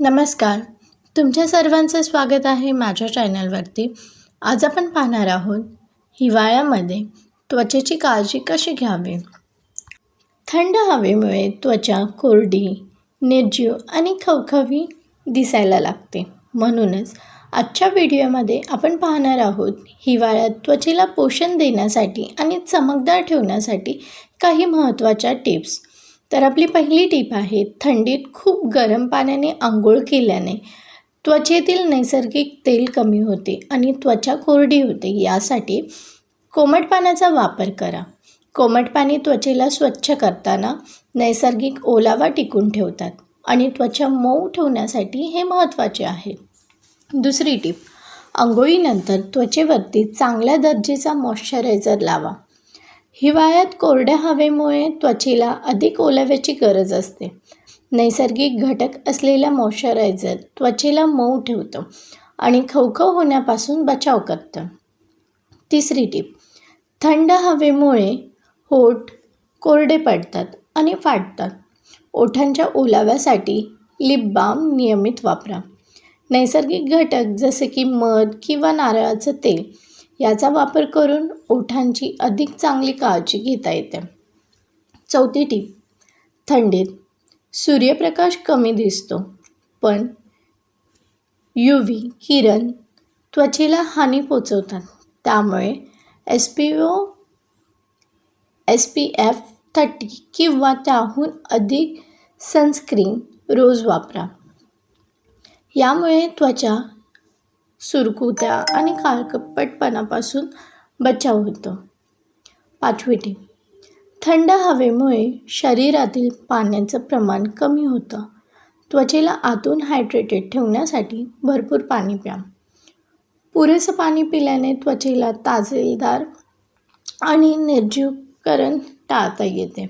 नमस्कार. तुमच्या सर्वांचं स्वागत आहे माझ्या चॅनलवरती. आज आपण पाहणार आहोत हिवाळ्यामध्ये त्वचेची काळजी कशी घ्यावी? थंड हवेमुळे त्वचा कोरडी निर्जीव आणि खवखवी दिसायला लागते. म्हणूनच आजच्या व्हिडिओमध्ये आपण पाहणार आहोत हिवाळ्यात त्वचेला पोषण देण्यासाठी आणि चमकदार ठेवण्यासाठी काही महत्त्वाच्या टिप्स. तर आपली पहिली टीप आहे थंडीत खूप गरम पाण्याने आंघोळ केल्याने त्वचेतील नैसर्गिक तेल कमी होते आणि त्वचा कोरडी होते. यासाठी कोमट पाण्याचा वापर करा. कोमट पाणी त्वचेला स्वच्छ करताना नैसर्गिक ओलावा टिकून ठेवतात आणि त्वचा मऊ ठेवण्यासाठी हे महत्त्वाचे आहे. दुसरी टीप आंघोळीनंतर त्वचेवरती चांगल्या दर्जेचा मॉइश्चरायझर लावा. हिवाळ्यात कोरड्या हवेमुळे त्वचेला अधिक ओलाव्याची गरज असते. नैसर्गिक घटक असलेला मॉइश्चरायझर त्वचेला मऊ ठेवतं आणि खवखव होण्यापासून बचाव करतं. तिसरी टीप थंड हवेमुळे होठ कोरडे पडतात आणि फाटतात. ओठांच्या ओलाव्यासाठी लिप बाम नियमित वापरा. नैसर्गिक घटक जसे की मध किंवा नारळाचं तेल याचा वापर करून ओठांची अधिक चांगली काळजी घेता येते. चौथी टीप थंडीत सूर्यप्रकाश कमी दिसतो पण यू व्ही किरण त्वचेला हानी पोचवतात. त्यामुळे S P O S P F thirty किंवा त्याहून अधिक सनस्क्रीन रोज वापरा. यामुळे त्वचा सुरकुत्या आणि काळकपटपणापासून बचाव होतो. पाचवी टीप थंड हवेमुळे शरीरातील पाण्याचं प्रमाण कमी होतं. त्वचेला आतून हायड्रेटेड ठेवण्यासाठी भरपूर पाणी प्या. पुरेसं पाणी पिल्याने त्वचेला ताजेलदार आणि निर्जीवकरण टाळता येते.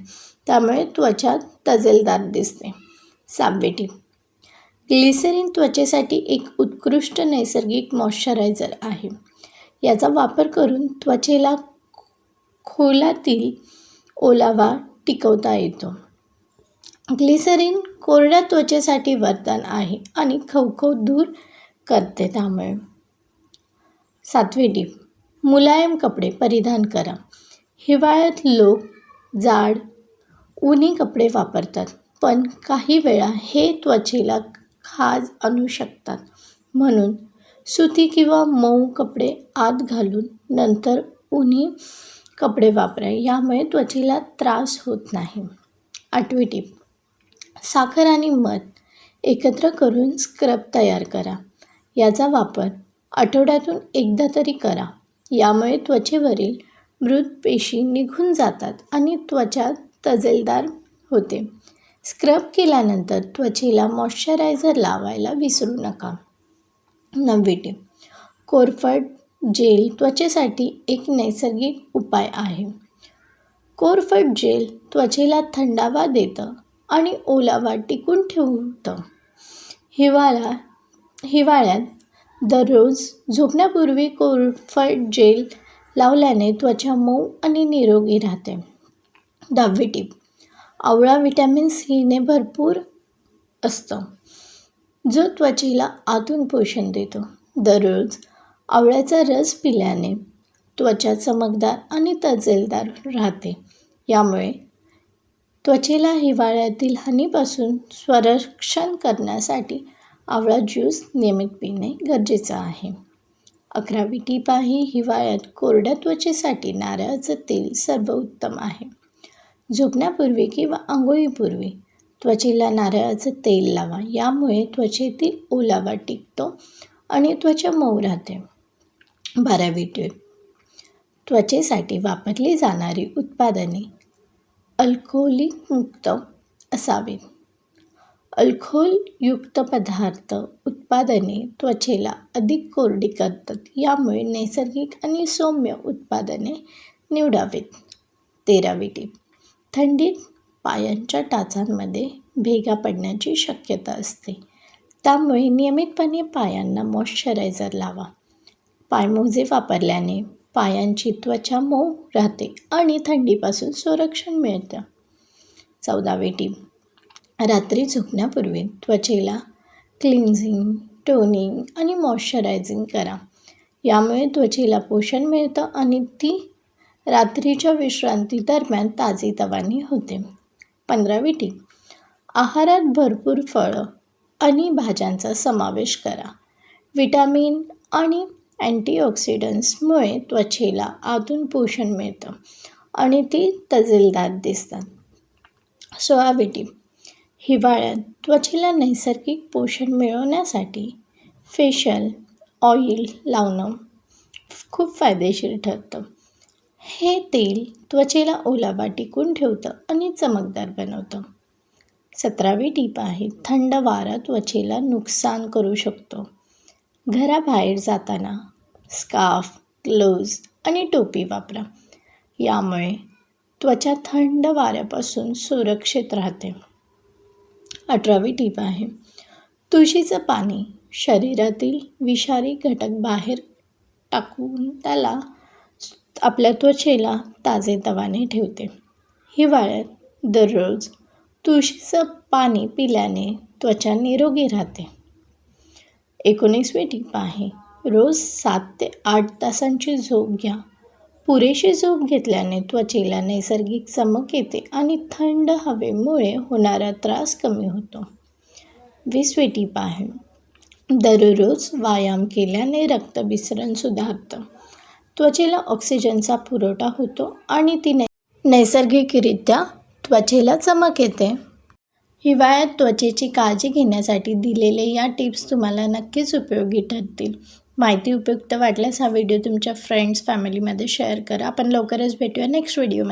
त्यामुळे त्वचा तजेलदार दिसते. सहावी टीप ग्लिसरीन त्वचेसाठी एक उत्कृष्ट नैसर्गिक मॉइश्चरायझर आहे. याचा वापर करून त्वचेला खोलातील ओलावा टिकवता येतो. ग्लिसरीन कोरड्या त्वचेसाठी वरदान आहे आणि खवखव दूर करते त्यामुळे. सातवी टीप मुलायम कपडे परिधान करा. हिवाळ्यात लोक जाड उनी कपडे वापरतात पण काही वेळा हे त्वचेला खाज आणू शकतात. म्हणून सुती किंवा मऊ कपडे आत घालून नंतर उन्ही कपडे वापरा. यामुळे त्वचेला त्रास होत नाही. आठवी टीप. साखर आणि मध एकत्र करून स्क्रब तयार करा. याचा वापर आठवड्यातून एकदा तरी करा. यामुळे त्वचेवरील मृत पेशी निघून जातात आणि त्वचा तजेलदार होते. स्क्रब केल्यानंतर त्वचेला मॉइश्चरायझर लावायला विसरू नका. नववी टीप कोरफड जेल त्वचेसाठी एक नैसर्गिक उपाय आहे. कोरफड जेल त्वचेला थंडावा देतं आणि ओलावा टिकून ठेवतं. हिवाळा हिवाळ्यात दररोज झोपण्यापूर्वी कोरफड जेल लावल्याने त्वचा मऊ आणि निरोगी राहते. दहावी टीप आवळा विटॅमिन सीने भरपूर असतं. जो त्वचेला आतून पोषण देतो. दररोज आवळ्याचा रस पिल्याने त्वचा चमकदार आणि तजेलदार राहते. यामुळे त्वचेला हिवाळ्यातील हानीपासून संरक्षण करण्यासाठी आवळा ज्यूस नियमित पिणे गरजेचं आहे. अकरावी टीप आहे हिवाळ्यात कोरड्या त्वचेसाठी नारळाचं तेल सर्वोत्तम आहे. झोपण्यापूर्वी किंवा आंघोळीपूर्वी त्वचेला नारळाचं तेल लावा. यामुळे त्वचेतील ओलावा टिकतो आणि त्वचा मऊ राहते. बारावी टीप त्वचेसाठी वापरली जाणारी उत्पादने अल्कोहोलिकमुक्त असावीत. अल्कोहोलयुक्त पदार्थ उत्पादने त्वचेला अधिक कोरडी करतात. यामुळे नैसर्गिक आणि सौम्य उत्पादने निवडावीत. तेरावी टीप. थंडीत पायांच्या टाचांमध्ये भेगा पडण्याची शक्यता असते. त्यामुळे नियमितपणे पायांना मॉइश्चरायझर लावा. पायमोजे वापरल्याने पायांची त्वचा मऊ राहते आणि थंडीपासून संरक्षण मिळतं. चौदावी टीप रात्री झोपण्यापूर्वी त्वचेला क्लिन्झिंग टोनिंग आणि मॉइश्चरायझिंग करा. यामुळे त्वचेला पोषण मिळतं आणि ती रात्रीच्या विश्रांती दरम्यान ताजीतवानी होते. पंधरावी टीप आहारात भरपूर फळं आणि भाज्यांचा समावेश करा. विटॅमिन आणि अँटीऑक्सिडंट्समुळे त्वचेला आतून पोषण मिळतं आणि ती तजेलदार दिसतात. सोळावी टीप हिवाळ्यात त्वचेला नैसर्गिक पोषण मिळवण्यासाठी फेशियल ऑइल लावणं खूप फायदेशीर ठरतं. हे तेल त्वचेला ओलावा टिकून ठेवतं आणि चमकदार बनवतं. सतरावी टीप आहे थंड वारा त्वचेला नुकसान करू शकतो. घराबाहेर जाताना स्काफ ग्लोव्ज आणि टोपी वापरा. यामुळे त्वचा थंड वाऱ्यापासून सुरक्षित राहते. अठरावी टीप आहे तुळशीचं पाणी शरीरातील विषारी घटक बाहेर टाकून त्याला आपल्या त्वचेला ताजेतवाने ठेवते. हिवाळ्यात दररोज तुळशीचं पाणी पिल्याने त्वचा निरोगी राहते. एकोणीसवी टीप आहे रोज सात ते आठ तासांची झोप घ्या. पुरेशी झोप घेतल्याने त्वचेला नैसर्गिक चमक येते आणि थंड हवेमुळे होणारा त्रास कमी होतो. वीसवी टीप आहे दररोज व्यायाम केल्याने रक्तभिसरण सुधारतं. त्वचेला ऑक्सिजनचा पुरवठा होतो आणि ती नै नैसर्गिकरित्या त्वचेला चमक येते. हिवाळ्यात त्वचेची काळजी घेण्यासाठी दिलेले या टिप्स तुम्हाला नक्कीच उपयोगी ठरतील. माहिती उपयुक्त वाटल्यास हा व्हिडिओ तुमच्या फ्रेंड्स फॅमिलीमध्ये शेअर करा. आपण लवकरच भेटूया नेक्स्ट व्हिडिओमध्ये